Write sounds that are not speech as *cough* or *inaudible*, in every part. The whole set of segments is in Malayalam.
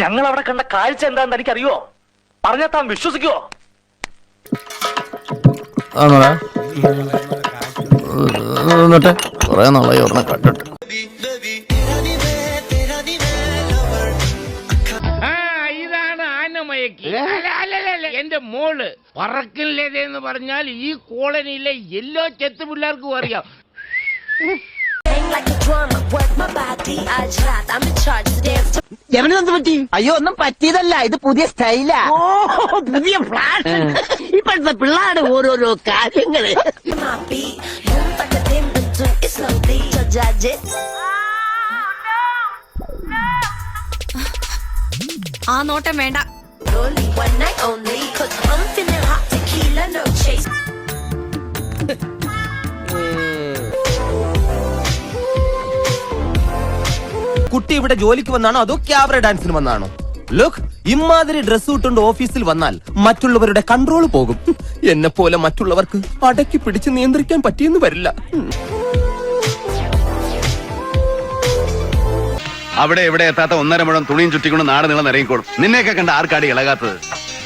ഞങ്ങൾ അവിടെ കണ്ട കാഴ്ച എന്താന്ന് എനിക്കറിയോ? പറഞ്ഞാൽ താൻ വിശ്വസിക്കോ? ആണോടാ? എന്നിട്ട് കൊറേ നാളായി ഓർമ്മ കണ്ടിട്ട്. ആ ഇതാണ് ആനമയക്കി. അല്ല, അല്ല, അല്ല, അല്ല, എന്റെ മോൾ പറക്കില്ലതെന്ന് പറഞ്ഞാൽ ഈ കോളനിയിലെ എല്ലാ ചെത്തു പിള്ളേർക്കും അറിയാം. Like a drummer, work my body. I just, I'm in charge dance to എവനെന്ത് പറ്റി അയ്യോ ഒന്നും പറ്റിയതല്ല ഇത് പുതിയ സ്റ്റൈലാ ഓ പുതിയ ഫ്ലാഷ് ഇപ്പോഴത്തെ പിള്ളേരുടെ ഓരോരോ കാര്യങ്ങൾ. ആ നോട്ടം വേണ്ട Only one night only. Cause I'm feeling hot tequila, no chase. കുട്ടി ഇവിടെ ജോലിക്ക് വന്നാണോ അതോ ക്യാമറ ഡാൻസിന് വന്നാണോ? ലുക്ക് ഇമാതിരി ഡ്രസ് ഇട്ടുകൊണ്ട് ഓഫീസിൽ വന്നാൽ മറ്റുള്ളവരുടെ കൺട്രോൾ പോകും. *laughs* എന്നെ പോലെ മറ്റുള്ളവർക്ക് അടക്കി പിടിച്ച് നിയന്ത്രിക്കാൻ പറ്റിയെന്ന് വരില്ല. *laughs* അവിടെ ഇവിടെ എത്താത്ത ഒന്നര മുഴം തുണിയും ചുറ്റിക്കൊണ്ട് നാട് നീളം ഇറങ്ങിക്കോളും നിന്നെയൊക്കെ കണ്ട ആർക്കാടി ഇളകാത്തത്?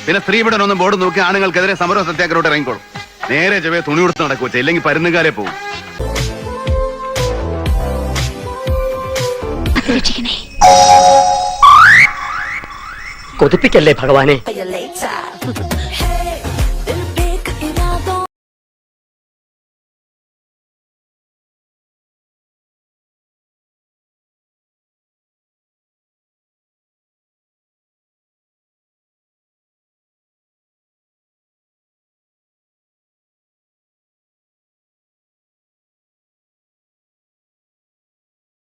പിന്നെ സ്ത്രീപീഡനം ഒന്നും ബോർഡ് നോക്കി ആണുങ്ങൾക്കെതിരെ സമര സത്യാഗ്രഹോട്ട് ഇറങ്ങിക്കോളും. നേരെ ചെവേ തുണി കൊടുത്ത് നടക്കുവച്ച ഇല്ലെങ്കിൽ പരുന്നുകാരെ പോകും കൊതിപ്പിക്കല്ലേ ഭഗവാനെ.